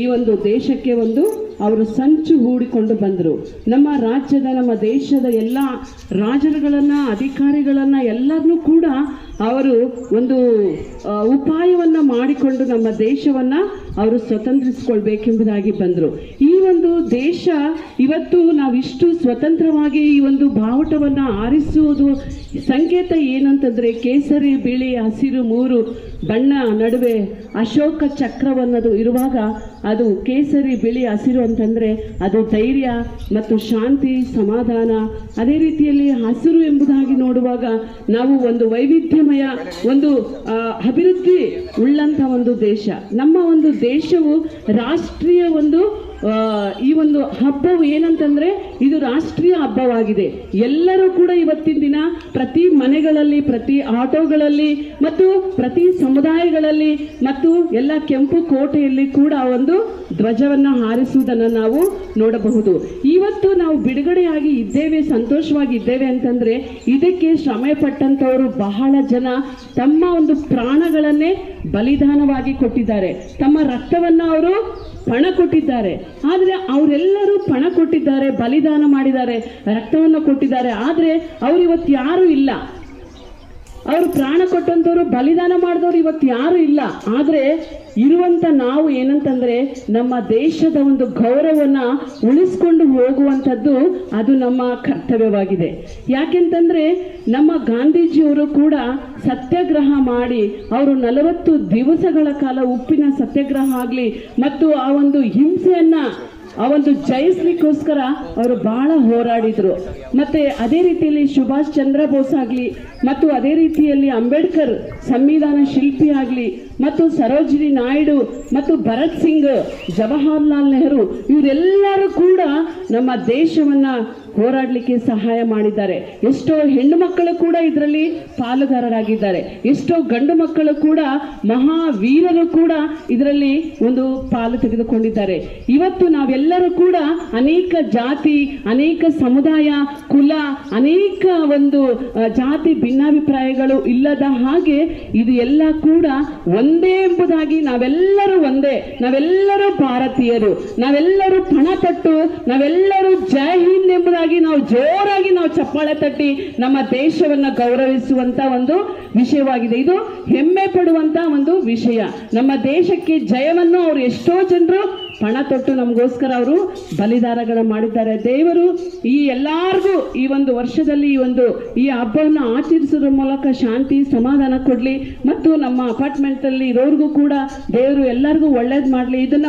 ಈ ಒಂದು ದೇಶಕ್ಕೆ ಒಂದು ಅವರು ಸಂಚು ಹೂಡಿಕೊಂಡು ಬಂದರು. ನಮ್ಮ ರಾಜ್ಯದ, ನಮ್ಮ ದೇಶದ ಎಲ್ಲ ರಾಜರುಗಳನ್ನ, ಅಧಿಕಾರಿಗಳನ್ನ ಎಲ್ಲರನ್ನೂ ಕೂಡ ಅವರು ಒಂದು ಉಪಾಯವನ್ನು ಮಾಡಿಕೊಂಡು ನಮ್ಮ ದೇಶವನ್ನ ಅವರು ಸ್ವತಂತ್ರಿಸಿಕೊಳ್ಬೇಕೆಂಬುದಾಗಿ ಬಂದರು. ಈ ಒಂದು ದೇಶ ಇವತ್ತು ನಾವಿಷ್ಟು ಸ್ವತಂತ್ರವಾಗಿ ಈ ಒಂದು ಬಾವುಟವನ್ನು ಆರಿಸುವುದು ಸಂಕೇತ ಏನಂತಂದರೆ ಕೇಸರಿ, ಬಿಳಿ, ಹಸಿರು, ಮೂರು, ಬಣ್ಣ, ನಡುವೆ ಅಶೋಕ ಚಕ್ರವನ್ನದು ಇರುವಾಗ ಅದು ಕೇಸರಿ, ಬಿಳಿ, ಹಸಿರು ಅಂತಂದ್ರೆ ಅದು ಧೈರ್ಯ ಮತ್ತು ಶಾಂತಿ, ಸಮಾಧಾನ. ಅದೇ ರೀತಿಯಲ್ಲಿ ಹಸಿರು ಎಂಬುದಾಗಿ ನೋಡುವಾಗ ನಾವು ಒಂದು ವೈವಿಧ್ಯಮಯ, ಒಂದು ಅಭಿವೃದ್ಧಿ ಉಳ್ಳಂಥ ಒಂದು ದೇಶ. ನಮ್ಮ ಒಂದು ದೇಶವು ರಾಷ್ಟ್ರೀಯ ಒಂದು ಈ ಒಂದು ಹಬ್ಬವು ಏನಂತಂದ್ರೆ ಇದು ರಾಷ್ಟ್ರೀಯ ಹಬ್ಬವಾಗಿದೆ. ಎಲ್ಲರೂ ಕೂಡ ಇವತ್ತಿನ ದಿನ ಪ್ರತಿ ಮನೆಗಳಲ್ಲಿ, ಪ್ರತಿ ಆಟೋಗಳಲ್ಲಿ ಮತ್ತು ಪ್ರತಿ ಸಮುದಾಯಗಳಲ್ಲಿ ಮತ್ತು ಎಲ್ಲ ಕೆಂಪು ಕೋಟೆಯಲ್ಲಿ ಕೂಡ ಒಂದು ಧ್ವಜವನ್ನು ಹಾರಿಸುವುದನ್ನು ನಾವು ನೋಡಬಹುದು. ಇವತ್ತು ನಾವು ಬಿಡುಗಡೆಯಾಗಿ ಇದ್ದೇವೆ ಸಂತೋಷವಾಗಿ ಇದ್ದೇವೆ ಅಂತಂದ್ರೆ ಇದಕ್ಕೆ ಶ್ರಮೆ ಪಟ್ಟಂತವರು ಬಹಳ ಜನ ತಮ್ಮ ಒಂದು ಪ್ರಾಣಗಳನ್ನೇ ಬಲಿದಾನವಾಗಿ ಕೊಟ್ಟಿದ್ದಾರೆ. ತಮ್ಮ ರಕ್ತವನ್ನ ಅವರು ಪಣ ಕೊಟ್ಟಿದ್ದಾರೆ. ಆದ್ರೆ ಅವರೆಲ್ಲರೂ ಪಣ ಕೊಟ್ಟಿದ್ದಾರೆ, ಬಲಿದಾನ ಮಾಡಿದ್ದಾರೆ, ರಕ್ತವನ್ನು ಕೊಟ್ಟಿದ್ದಾರೆ. ಆದ್ರೆ ಅವ್ರು ಇವತ್ತು ಯಾರು ಇಲ್ಲ. ಅವರು ಪ್ರಾಣ ಕೊಟ್ಟಂತವ್ರು ಬಲಿದಾನ ಮಾಡಿದವರು ಇವತ್ತು ಯಾರು ಇಲ್ಲ. ಆದರೆ ಇರುವಂತ ನಾವು ಏನಂತಂದ್ರೆ ನಮ್ಮ ದೇಶದ ಒಂದು ಗೌರವವನ್ನು ಉಳಿಸ್ಕೊಂಡು ಹೋಗುವಂಥದ್ದು ಅದು ನಮ್ಮ ಕರ್ತವ್ಯವಾಗಿದೆ. ಯಾಕೆಂತಂದ್ರೆ ನಮ್ಮ ಗಾಂಧೀಜಿಯವರು ಕೂಡ ಸತ್ಯಾಗ್ರಹ ಮಾಡಿ ಅವರು ನಲವತ್ತು ದಿವಸಗಳ ಕಾಲ ಉಪ್ಪಿನ ಸತ್ಯಾಗ್ರಹ ಆಗಲಿ ಮತ್ತು ಆ ಒಂದು ಹಿಂಸೆಯನ್ನ ಆ ಒಂದು ಜಯಿಸ್ಲಿಕ್ಕೋಸ್ಕರ ಅವರು ಬಹಳ ಹೋರಾಡಿದ್ರು. ಮತ್ತೆ ಅದೇ ರೀತಿಯಲ್ಲಿ ಸುಭಾಷ್ ಚಂದ್ರ ಬೋಸ್ ಆಗಲಿ, ಮತ್ತು ಅದೇ ರೀತಿಯಲ್ಲಿ ಅಂಬೇಡ್ಕರ್ ಸಂವಿಧಾನ ಶಿಲ್ಪಿ ಆಗಲಿ, ಮತ್ತು ಸರೋಜಿನಿ ನಾಯ್ಡು, ಮತ್ತು ಭರತ್ ಸಿಂಗ್, ಜವಾಹರ್ಲಾಲ್ ನೆಹರು, ಇವರೆಲ್ಲರೂ ಕೂಡ ನಮ್ಮ ದೇಶವನ್ನ ಹೋರಾಡಲಿಕ್ಕೆ ಸಹಾಯ ಮಾಡಿದ್ದಾರೆ. ಎಷ್ಟೋ ಹೆಣ್ಣು ಮಕ್ಕಳು ಕೂಡ ಇದರಲ್ಲಿ ಪಾಲುದಾರರಾಗಿದ್ದಾರೆ. ಎಷ್ಟೋ ಗಂಡು ಮಕ್ಕಳು ಕೂಡ, ಮಹಾವೀರರು ಕೂಡ ಇದರಲ್ಲಿ ಒಂದು ಪಾಲು ತೆಗೆದುಕೊಂಡಿದ್ದಾರೆ. ಇವತ್ತು ನಾವೆಲ್ಲರೂ ಕೂಡ ಅನೇಕ ಜಾತಿ, ಅನೇಕ ಸಮುದಾಯ, ಕುಲ ಅನೇಕ ಒಂದು ಜಾತಿ ಭಿನ್ನಾಭಿಪ್ರಾಯಗಳು ಇಲ್ಲದ ಹಾಗೆ ಇದು ಎಲ್ಲ ಕೂಡ ಒಂದೇ ಎಂಬುದಾಗಿ ನಾವೆಲ್ಲರೂ ಒಂದೇ, ನಾವೆಲ್ಲರೂ ಭಾರತೀಯರು, ನಾವೆಲ್ಲರೂ ಪಣಪಟ್ಟು ನಾವೆಲ್ಲರೂ ಜೈ ಹಿಂದ್ ಎಂಬುದಾಗಿ ನಾವು ಜೋರಾಗಿ ನಾವು ಚಪ್ಪಾಳೆ ತಟ್ಟಿ ನಮ್ಮ ದೇಶವನ್ನು ಗೌರವಿಸುವಂತ ಒಂದು ವಿಷಯವಾಗಿದೆ. ಇದು ಹೆಮ್ಮೆ ಪಡುವಂತ ಒಂದು ವಿಷಯ. ನಮ್ಮ ದೇಶಕ್ಕೆ ಜಯವನ್ನು ಅವರು ಎಷ್ಟೋ ಜನರು ಪಣ ತೊಟ್ಟು ನಮಗೋಸ್ಕರ ಅವರು ಬಲಿದಾನಗಳ ಮಾಡಿದ್ದಾರೆ. ದೇವರು ಈ ಎಲ್ಲಾರ್ಗೂ ಈ ಒಂದು ವರ್ಷದಲ್ಲಿ ಈ ಒಂದು ಈ ಹಬ್ಬವನ್ನು ಆಚರಿಸೋದ್ರ ಮೂಲಕ ಶಾಂತಿ, ಸಮಾಧಾನ ಕೊಡ್ಲಿ. ಮತ್ತು ನಮ್ಮ ಅಪಾರ್ಟ್ಮೆಂಟ್ ಅಲ್ಲಿ ಇರೋರ್ಗೂ ಕೂಡ ದೇವರು ಎಲ್ಲರಿಗೂ ಒಳ್ಳೇದು ಮಾಡ್ಲಿ. ಇದನ್ನ